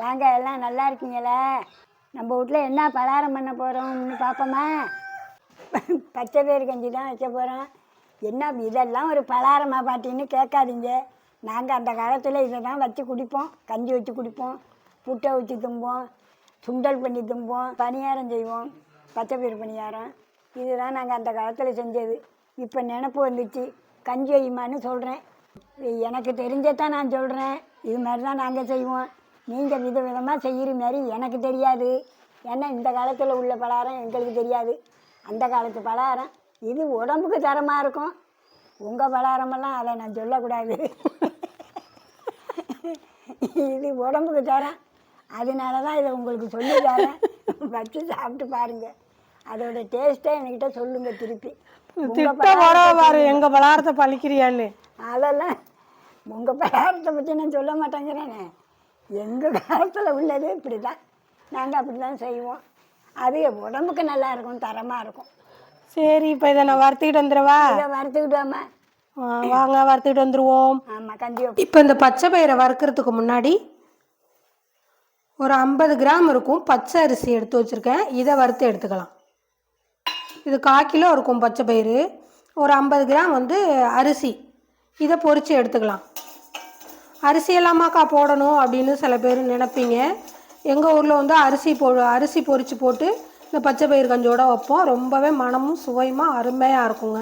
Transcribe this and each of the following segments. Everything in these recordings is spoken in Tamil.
வாங்க எல்லாம் நல்லா இருக்கீங்களா? நம்ம வீட்டில் என்ன பலகாரம் பண்ண போகிறோம்னு பார்ப்போமா பச்சை பேர் கஞ்சி தான் வைக்க போகிறோம் என்ன இதெல்லாம் ஒரு பலகாரமாக பாட்டின்னு கேட்காதீங்க. நாங்கள் அந்த காலத்தில் இதை தான் வச்சு குடிப்போம். கஞ்சி வச்சு குடிப்போம். புட்டை வச்சு தும்போம். சுண்டல் பண்ணி தும்போம். பணியாரம் செய்வோம். பச்சை பயிர் பணியாரம். இதுதான் நாங்கள் அந்த காலத்தில் செஞ்சது. இப்போ நினப்பு வந்துச்சு. கஞ்சி வையுமான்னு சொல்கிறேன் எனக்கு தெரிஞ்சதான் நான் சொல்கிறேன் இது மாதிரி தான் நாங்கள் செய்வோம். நீங்கள் வித விதமாக செய்கிற மாதிரி எனக்கு தெரியாது. ஏன்னா இந்த காலத்தில் உள்ள பலகாரம் எங்களுக்கு தெரியாது. அந்த காலத்து பலகாரம் இது உடம்புக்கு தரமாக இருக்கும். உங்கள் பலகாரமெல்லாம் அதை நான் சொல்லக்கூடாது. இது உடம்புக்கு தரம். அதனால தான் இதை உங்களுக்கு சொல்லி தரேன். வச்சு சாப்பிட்டு பாருங்கள் அதோட டேஸ்ட்டை என்கிட்ட சொல்லுங்கள் திருப்பி. பாரு எங்க பலாரத்தை பழிக்கிறியான்னு. அதெல்லாம் உங்கள் பலகாரத்தை பற்றி நான் சொல்ல மாட்டேங்கிறேனே. எங்கள் காலத்தில் உள்ளது இப்படி தான் நாங்கள் அப்படி தான் செய்வோம். அது உடம்புக்கு நல்லா இருக்கும் தரமாக இருக்கும். சரி இப்போ இதை நான் வறுத்துக்கிட்டு வந்துடவா? இதை வறுத்துக்கிட்டோமா ஆ, வாங்க வறுத்துக்கிட்டு வந்துருவோம். ஆமாம் கஞ்சி. இப்போ இந்த பச்சை பயிரை வறுக்கிறதுக்கு முன்னாடி ஒரு ஐம்பது கிராம் இருக்கும் பச்சை அரிசி எடுத்து வச்சுருக்கேன். இதை வறுத்து எடுத்துக்கலாம். இது கால் கிலோ இருக்கும் பச்சை பயிறு. ஒரு ஐம்பது கிராம் வந்து அரிசி. இதை பொரித்து எடுத்துக்கலாம். அரிசியெல்லாமாக்கா போடணும் அப்படின்னு சில பேர் நினைப்பீங்க. எங்கள் ஊரில் வந்து அரிசி போ அரிசி பொரித்து போட்டு இந்த பச்சை பயிறு கஞ்சோடு வைப்போம். ரொம்பவே மனமும் சுவையுமா அருமையாக இருக்குங்க.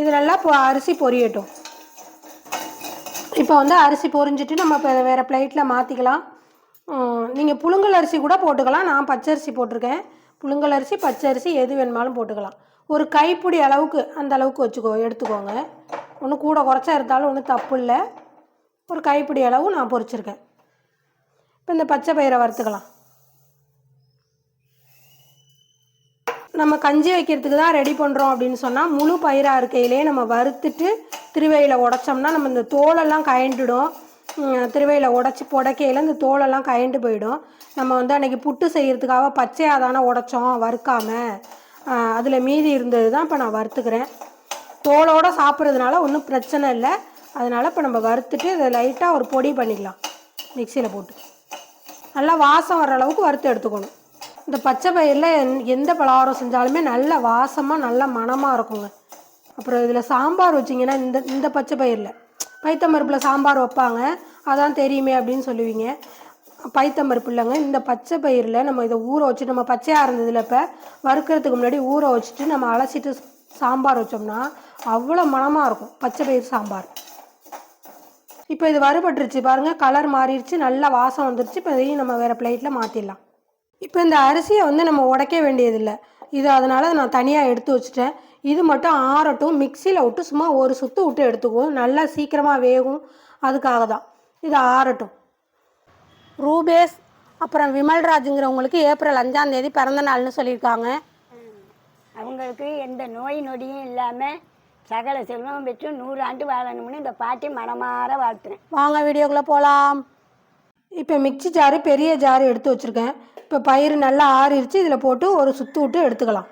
இது நல்லா இப்போ அரிசி பொரியட்டும். இப்போ வந்து அரிசி பொரிஞ்சிட்டு நம்ம இப்போ வேறு பிளேட்டில் மாற்றிக்கலாம் நீங்கள் புழுங்கல் அரிசி கூட போட்டுக்கலாம். நான் பச்சரிசி போட்டிருக்கேன். புழுங்கல் அரிசி பச்சரிசி எது வேணுமாலும் போட்டுக்கலாம். ஒரு கைப்பிடி அளவுக்கு அந்த அளவுக்கு வச்சுக்கோ எடுத்துக்கோங்க. ஒன்றும் கூட குறைச்சா இருந்தாலும் ஒன்றும் தப்பு இல்லை. ஒரு கைப்பிடி அளவு நான் பொறிச்சிருக்கேன். இப்போ இந்த பச்சை பயிரை வறுத்துக்கலாம். நம்ம கஞ்சி வைக்கிறதுக்கு தான் ரெடி பண்ணுறோம் அப்படின்னு சொன்னால் முழு பயிராக இருக்கையிலே நம்ம வறுத்துட்டு திருவையில் உடைச்சோம்னா நம்ம இந்த தோலெல்லாம் கயண்டுடும். திருவையில் உடச்சி புடைக்கையில் இந்த தோலெல்லாம் கயண்டு போயிடும். நம்ம வந்து அன்றைக்கி புட்டு செய்கிறதுக்காக பச்சையாக தானே உடைச்சோம் வறுக்காமல் அதில் மீதி இருந்தது தான் இப்போ நான் வறுத்துக்கிறேன். தோலோடு சாப்பிட்றதுனால ஒன்றும் பிரச்சனை இல்லை. அதனால் இப்போ நம்ம வறுத்துட்டு இதை லைட்டாக ஒரு பொடி பண்ணிக்கலாம். மிக்சியில் போட்டு. நல்லா வாசம் வர அளவுக்கு வறுத்து எடுத்துக்கணும். இந்த பச்சை பயிரில் எந்- எந்த பலகாரம் செஞ்சாலுமே நல்ல வாசமாக நல்ல மணமாக இருக்குங்க. அப்புறம் இதில் சாம்பார் வச்சிங்கன்னா இந்த இந்த பச்சை பயிரில். பைத்தம்பருப்பில் சாம்பார் வைப்பாங்க. அதான் தெரியுமே அப்படின்னு சொல்லுவீங்க. பைத்தம்பருப்பு இல்லைங்க. இந்த பச்சை பயிரில் நம்ம இதை ஊற வச்சு நம்ம பச்சையாக இருந்ததில் இப்போ வறுக்கிறதுக்கு முன்னாடி ஊற வச்சுட்டு நம்ம அலசிட்டு சாம்பார் வச்சோம்னா அவ்வளோ மணமாக இருக்கும். பச்சை பயிர் சாம்பார். இப்போ இது வறுபட்டுருச்சு. பாருங்கள் கலர் மாறிடுச்சு நல்லா வாசம் வந்துருச்சு. இப்போ இதையும் நம்ம வேறு பிளேட்டில் மாற்றிடலாம் இப்போ இந்த அரிசியை வந்து நம்ம உடைக்க வேண்டியதில்லை. இது அதனால் நான் தனியாக எடுத்து வச்சுட்டேன். இது மட்டும் ஆறட்டும். மிக்சியில் விட்டு சும்மா ஒரு சுத்து விட்டு எடுத்துக்குவோம். நல்லா சீக்கிரமாக வேகும். அதுக்காக தான். இது ஆறட்டும். ரூபேஸ் அப்புறம் விமல்ராஜுங்கிறவங்களுக்கு ஏப்ரல் அஞ்சாம் தேதி பிறந்த நாள்னு சொல்லியிருக்காங்க. அவங்களுக்கு எந்த நோய் நொடியும் இல்லாமல் சகல செல்வம் பெற்று நூறு ஆண்டு வாழணும்னு இந்த பாட்டி மனமாற வாழ்த்துறேன். வாங்க வீடியோக்குள்ளே போகலாம் இப்போ மிக்ஸி ஜாரு பெரிய ஜாரு எடுத்து வச்சுருக்கேன். இப்போ பயிர் நல்லா ஆறிடுச்சு இதில் போட்டு ஒரு சுத்து விட்டு எடுத்துக்கலாம்.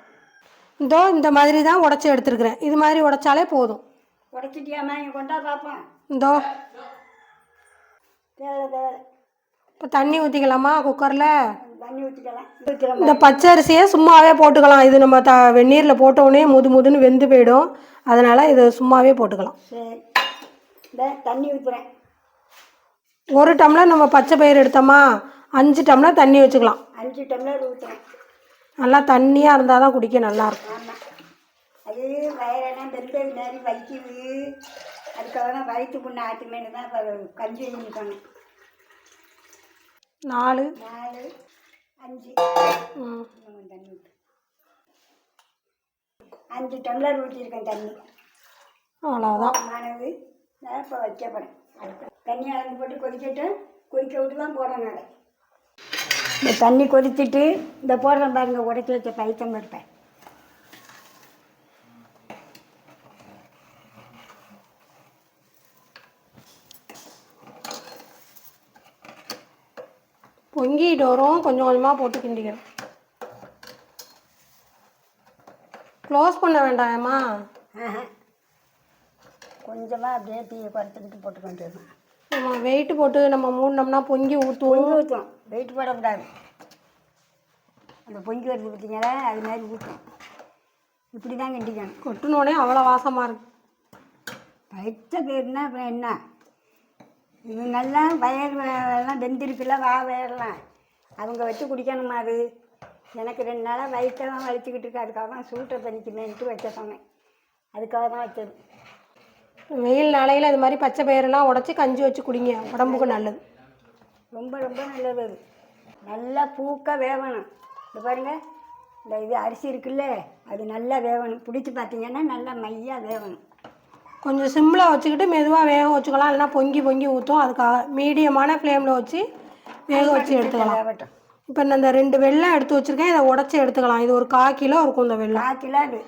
இதோ இந்த மாதிரி தான் உடச்சி எடுத்துருக்கிறேன். இது மாதிரி உடைச்சாலே போதும். உடச்சிட்டியாமா இங்கே கொண்டா பார்ப்போம் தேவை இப்போ தண்ணி ஊற்றிக்கலாமா குக்கரில் தண்ணி ஊற்றிக்கலாம் இந்த பச்சை அரிசியை சும்மாவே போட்டுக்கலாம். இது நம்ம த வெந்நீரில் போட்டோடனே முது முதுன்னு வெந்து போயிடும். அதனால் இது சும்மாவே போட்டுக்கலாம். சரி. இந்த தண்ணி ஊற்றுறேன் ஒரு டம்ளர் நம்ம பச்சை பயிர் எடுத்தோமா? அஞ்சு டம்ளர் தண்ணி வச்சுக்கலாம். அஞ்சு டம்ளர் ஊற்றுறேன் நல்லா தண்ணியாக இருந்தால் தான் குடிக்க நல்லாயிருக்கும் அது வயரெல்லாம் வெந்தது மாதிரி வலிக்குது. அதுக்காக வயிற்று புண்ணு ஆட்டுமேனு தான் கஞ்சி நாலு. நாலு. அஞ்சு. தண்ணி அஞ்சு டம்ளர் ஊற்றிருக்கேன் தண்ணி. அவ்வளோதான் ஆனது நான் இப்போ வைக்க போகிறேன் தண்ணி அளந்து போட்டு கொதிக்கட்டு கொதிக்க விட்டு தான் போடணும் அதை இந்த தண்ணி கொதிச்சுட்டு இந்த போடுறேன் பாருங்க உடைச்சி வச்ச பைத்தம் இருப்பேன் பொங்கிட்டு வரும் கொஞ்சம் கொஞ்சமாக போட்டு கிண்டிக்கிறேன் க்ளோஸ் பண்ண வேண்டாமா கொஞ்சமாக அப்படியே தீயை குறைச்சிக்கிட்டு போட்டுக்க வேண்டியது நம்ம வெயிட் போட்டு நம்ம மூடினோம்னா பொங்கி ஊற்றுவோம் பொங்கி ஊற்றும் வெயிட் போடக்கூடாது. அந்த பொங்கி வருது பார்த்தீங்களா? அது மாதிரி ஊற்றும் இப்படி தான் கிண்டிக்கணும். கொட்டினோடனே அவ்வளோ வாசமாக இருக்கு. பச்சை பயிர்னா அப்புறம் என்ன? இது நல்லா வயல் எல்லாம் வெந்திருக்குல்ல வா வயல்லாம். அவங்க வச்சு குடிக்கணுமா அது? எனக்கு ரெண்டு நாளாக வயிற்றெல்லாம் வலிச்சுக்கிட்டு இருக்கு. அதுக்காக தான் சூட்டை பண்ணிக்கணுன்ட்டு வச்ச சொன்னேன். அதுக்காக தான் வச்சது. வெயில் நாளையில் இது மாதிரி பச்சை பயிரெல்லாம் உடச்சி கஞ்சி வச்சு குடிங்க. உடம்புக்கு நல்லது. ரொம்ப ரொம்ப நல்லது அது. நல்லா பூக்க வேகணும் இந்த பாருங்க. இந்த இது அரிசி இருக்குல்ல அது நல்லா வேகணும் பிடிச்சி பார்த்தீங்கன்னா நல்லா மையாக வேகணும் கொஞ்சம் சிம்மில் வச்சுக்கிட்டு மெதுவாக வேக வச்சுக்கலாம். இல்லைனா பொங்கி பொங்கி ஊற்றும் அதுக்காக மீடியமான ஃப்ளேமில் வச்சு வேக வச்சு எடுத்துக்கலாம். இப்போ நான் இந்த ரெண்டு வெள்ளம் எடுத்து வச்சுருக்கேன். இதை உடச்சி எடுத்துக்கலாம். இது ஒரு கால் கிலோ இருக்கும் இந்த வெள்ளம். கால் கிலோ அது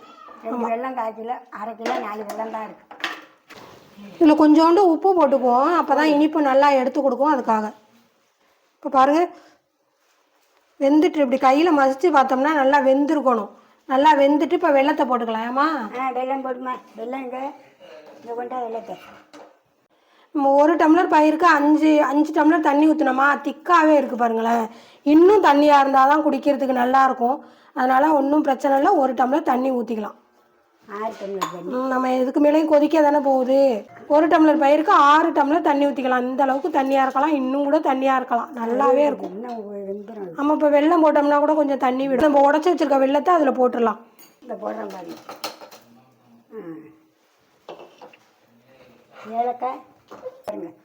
ரெண்டு வெள்ளம் கால் கிலோ அரை கிலோ நாலு வெள்ளம் தான் இருக்குது இதில் கொஞ்சோண்டு உப்பு போட்டுக்குவோம். அப்போ தான் இனிப்பு நல்லா எடுத்து கொடுக்கும் அதுக்காக. இப்போ பாருங்கள் வெந்துட்டு இப்படி கையில் மசிச்சு பார்த்தோம்னா நல்லா வெந்திருக்கணும். நல்லா வெந்துட்டு இப்போ வெள்ளத்தை போட்டுக்கலாம் ஏமா ஆ வெள்ளம் போடுமா. வெள்ளம் இங்கே இங்கே கொண்டா வெள்ளத்தை. ஒரு டம்ளர் பயிருக்கு அஞ்சு அஞ்சு டம்ளர் தண்ணி ஊற்றினோமா திக்காகவே இருக்குது பாருங்களேன். இன்னும் தண்ணியாக இருந்தால் தான் குடிக்கிறதுக்கு நல்லாயிருக்கும் அதனால் ஒன்றும் பிரச்சனை இல்லை. ஒரு டம்ளர் தண்ணி ஊற்றிக்கலாம் ஆறு டம்ளர் தண்ணி. ம், நம்ம இதுக்கு மேலேயும் கொதிக்க தானே போகுது. ஒரு டம்ளர் பயிருக்கு ஆறு டம்ளர் தண்ணி ஊற்றிக்கலாம் இந்த அளவுக்கு தண்ணியாக இருக்கலாம். இன்னும் கூட தண்ணியாக இருக்கலாம். நல்லாவே இருக்கும். நம்ம இப்போ வெள்ளம் போட்டோம்னா கூட கொஞ்சம் தண்ணி விடும். நம்ம உடச்சி வச்சிருக்க வெள்ளத்தை அதில் போட்டுடலாம். இந்த போடுறேன் பாருங்க ஆ. ஏலக்காய்.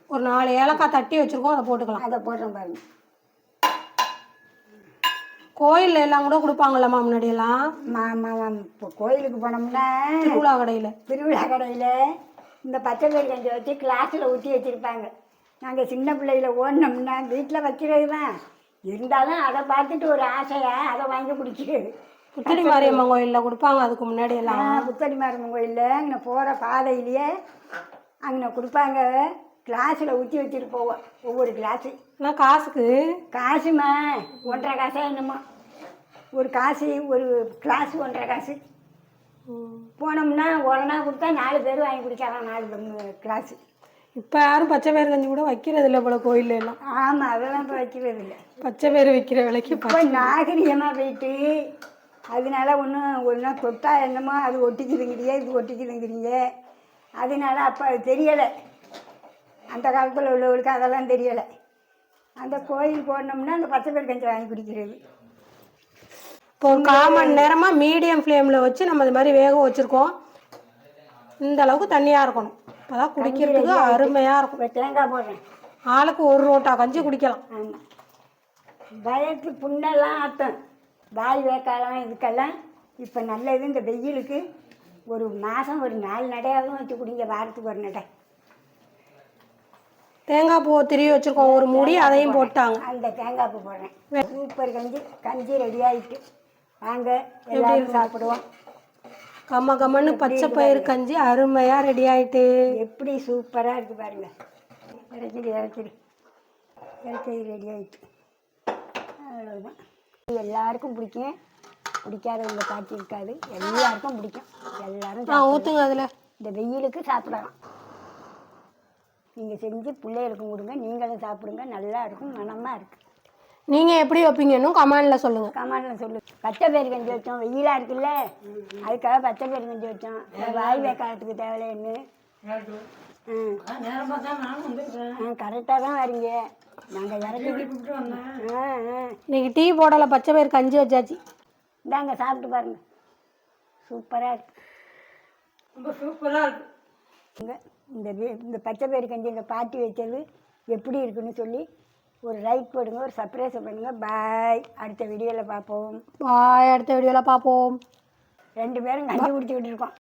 ஒரு நாலு ஏலக்காய் தட்டி வச்சுருக்கோம் அதை போட்டுக்கலாம். அதை போடுறேன் பாருங்க. கோயில்ல எல்லாம் கூட கொடுப்பாங்கல்லம்மா முன்னாடியெல்லாம்? மாமா இப்போ கோயிலுக்கு போனோம்னா திருவிழா கடையில். திருவிழா கடையில் இந்த பச்சை பயிர் கஞ்சி வச்சு கிளாஸில் ஊற்றி வச்சுருப்பாங்க. நாங்கள் சின்ன பிள்ளையில ஓடினோம்னா வீட்டில் வைக்கிறது தான் இருந்தாலும் அதை பார்த்துட்டு ஒரு ஆசையாக அதை வாங்கி குடிக்கிறது. புத்தடி மாரியம்மன் கோயிலில் கொடுப்பாங்க அதுக்கு முன்னாடி எல்லாம் புத்தடி மாரியம்மன் கோயிலில் அங்கே போகிற பாதையிலேயே அங்கே கொடுப்பாங்க. கிளாஸில் ஊற்றி வச்சுட்டு போவோம் ஒவ்வொரு கிளாஸு. ஆனால் காசுக்கு? காசுமா? ஒன்றரை காசா என்னமோ? ஒரு காசு ஒரு கிளாஸ் ஒன்றரை காசு. போனோம்னா உடனே கொடுத்தா நாலு பேர் வாங்கி குடிக்கலாம் நாலு கிளாஸு இப்போ யாரும் பச்சை பயிர் கஞ்சி கூட வைக்கிறது இல்லை போல கோயில்ல எல்லாம். ஆமாம் அதெல்லாம் இப்போ வைக்கிறது இல்லை. பச்சை பயிர் வைக்கிற விலைக்கு இப்போ நாகரிகமாக போயிட்டு அதனால ஒன்றும் ஒன்றும் தொட்டா என்னமோ அது ஒட்டிக்குதுங்கிறீங்க இது ஒட்டிக்குதுங்கிறீங்க அதனால அப்போ அது தெரியலை. அந்த காலத்தில் உள்ளவங்களுக்கு அதெல்லாம் தெரியலை. அந்த கோயில் போனோம்னா அந்த பச்சை பேர் கஞ்சி வாங்கி குடிக்கிறது. இப்போ ஒரு கால் மணி நேரமாக மீடியம் ஃப்ளேமில் வச்சு நம்ம இது மாதிரி வேக வச்சுருக்கோம். இந்த அளவுக்கு தண்ணியாக இருக்கணும். அப்போ தான் குடிக்கிறதுக்கு அருமையாக இருக்கும். தேங்காய் போடுறேன். ஆளுக்கு ஒரு ரோட்டா கஞ்சி குடிக்கலாம். ஆமாம் வயத்து புண்ணெல்லாம் ஆற்றும் வாய் வேக்காலம் இதுக்கெல்லாம் இப்போ நல்லது. இந்த வெயிலுக்கு ஒரு மாதம் ஒரு நாலு நடையாகவும் வச்சு குடிங்க. வாரத்துக்கு ஒரு நடை. தேங்காய் பூ திரிய வச்சுருக்கோம். ஒரு மூடி அதையும் போட்டாங்க. அந்த தேங்காய் பூ போடுறேன். சூப்பர் கஞ்சி. கஞ்சி ரெடி ஆயிட்டு. வாங்க எல்லாரும் சாப்பிடுவோம். கம்ம கம்மன்னு பச்சை பயிர் கஞ்சி அருமையாக ரெடி ஆயிட்டு. எப்படி சூப்பராக இருக்கு பாருங்க. இறக்கிடு இறக்கிடு. இறக்கிடு ரெடி ஆயிட்டு. அவ்வளோதான் எல்லாருக்கும் பிடிக்கும் பிடிக்காதவங்க காட்சி இருக்காது. எல்லாருக்கும் பிடிக்கும். எல்லாரும் ஆ ஊற்றுங்க அதில். இந்த வெயிலுக்கு சாப்பிடலாம். நீங்கள் செஞ்சு பிள்ளைகளுக்கும் கொடுங்க. நீங்களும் சாப்பிடுங்க. நல்லா இருக்கும். மனமாக இருக்கு. நீங்கள் எப்படி வைப்பீங்கன்னு கமெண்டில் சொல்லுங்கள் கமாண்டில் சொல்லு. பச்சை பயிர் கஞ்சி வச்சோம். வெயிலாக இருக்குல்ல? அதுக்காக பச்சை பயிர் கஞ்சி வச்சோம் வாய் காலத்துக்கு தேவையில்லைன்னு ஆ கரெக்டாக தான் வரீங்க. நாங்கள் இறக்கி ஆ ஆ. இன்னைக்கு டீ போடலை பச்சை பயிர் கஞ்சி வச்சாச்சு. இந்தாங்க சாப்பிட்டு பாருங்க. சூப்பராக இருக்கு. ரொம்ப சூப்பராக இருக்கு. இந்த இந்த பச்சை பயிர் கஞ்சி இந்த பாட்டி வச்சது எப்படி இருக்குன்னு சொல்லி ஒரு லைக் போடுங்க ஒரு சர்ப்ரைஸ் பண்ணுங்க. பாய் அடுத்த வீடியோவில் பார்ப்போம் பாய் அடுத்த வீடியோவில் பார்ப்போம் ரெண்டு பேரும் கஞ்சி குடிச்சிக்கிட்டு இருக்கோம்.